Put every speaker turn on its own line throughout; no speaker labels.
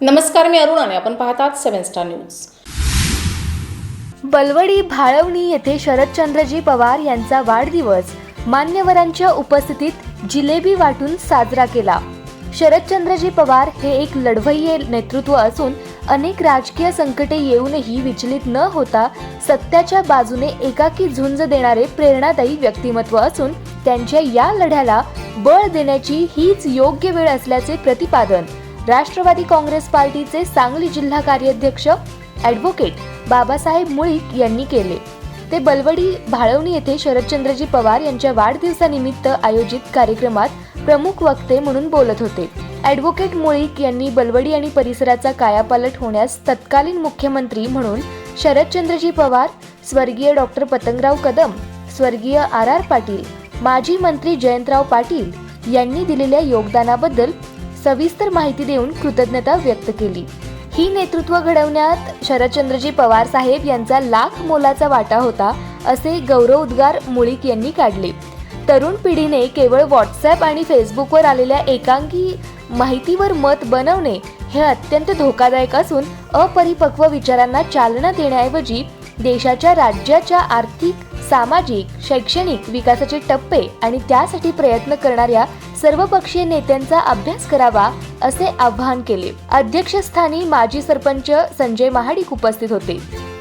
नमस्कार मी अरुण आणि आपण पाहतात seven star news.
Balwadi Bhalwani येथे शरदचंद्रजी पवार यांचा वाढदिवस. मान्यवरांच्या उपस्थितीत जिलेबी वाटून साजरा केला. शरदचंद्रजी पवार हे एक लढवय्ये नेतृत्व असून अनेक राजकीय संकटे येऊनही विचलित न होता सत्याच्या बाजूने एकाकी झुंज देणारे प्रेरणादायी व्यक्तिमत्व असून त्यांच्या या लढ्याला बळ देण्याची हीच योग्य वेळ असल्याचे प्रतिपादन. राष्ट्रवादी काँग्रेस पार्टीचे सांगली जिल्हा कार्याध्यक्ष ॲडव्होकेट बाबासाहेब मुळीक यांनी केले. ते बलवडी भाळवणी येथे शरदचंद्रजी पवार यांच्या वाढदिवसानिमित्त आयोजित कार्यक्रमात प्रमुख वक्ते म्हणून बोलत होते. ॲडव्होकेट मुळीक यांनी बलवडी आणि परिसराचा कायापालट होण्यास तत्कालीन मुख्यमंत्री म्हणून शरदचंद्रजी पवार स्वर्गीय डॉक्टर पतंगराव कदम स्वर्गीय आर आर पाटील माजी मंत्री जयंतराव पाटील यांनी दिलेल्या योगदानाबद्दल सविस्तर माहिती देऊन कृतज्ञता व्यक्त केली. ही नेतृत्व घडवण्यात शरदचंद्रजी पवार साहेब यांचा लाख मोलाचा वाटा होता असे गौरव उद्गार मुळीक यांनी काढले. तरुण पिढीने केवळ व्हॉट्सॲप आणि फेसबुकवर आलेल्या एकांकी माहितीवर मत बनवणे हे अत्यंत धोकादायक असून अपरिपक्व विचारांना चालना देण्याऐवजी देशाच्या राज्याच्या आर्थिक सामाजिक शैक्षणिक विकासाचे टप्पे आणि त्यासाठी प्रयत्न करणाऱ्या सर्वपक्षीय नेत्यांचा अभ्यास करावा असे आवाहन केले. अध्यक्षस्थानी माजी सरपंच संजय महाडिक उपस्थित होते.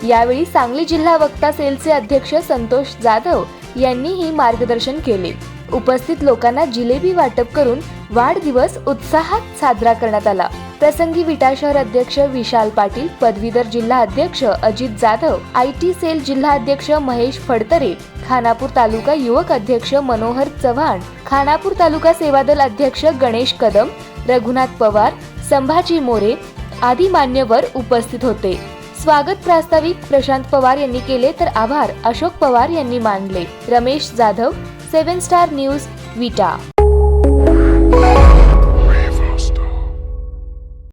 यावेळी सांगली जिल्हा वक्ता सेलचे अध्यक्ष संतोष जाधव यांनीही मार्गदर्शन केले. उपस्थित लोकांना जिलेबी वाटप करून वाढदिवस उत्साहात साजरा करण्यात आला. प्रसंगी विटा शहर अध्यक्ष विशाल पाटील पदवीधर जिल्हा अध्यक्ष Ajit Jadhav I T cell जिल्हा अध्यक्ष महेश फडतरे खानापूर तालुका युवक अध्यक्ष मनोहर चव्हाण खानापूर तालुका सेवादल अध्यक्ष गणेश कदम रघुनाथ पवार संभाजी मोरे आदी मान्यवर उपस्थित होते. स्वागत प्रास्ताविक प्रशांत पवार यांनी केले तर आभार अशोक पवार यांनी मानले. Ramesh Jadhav seven star news Vita.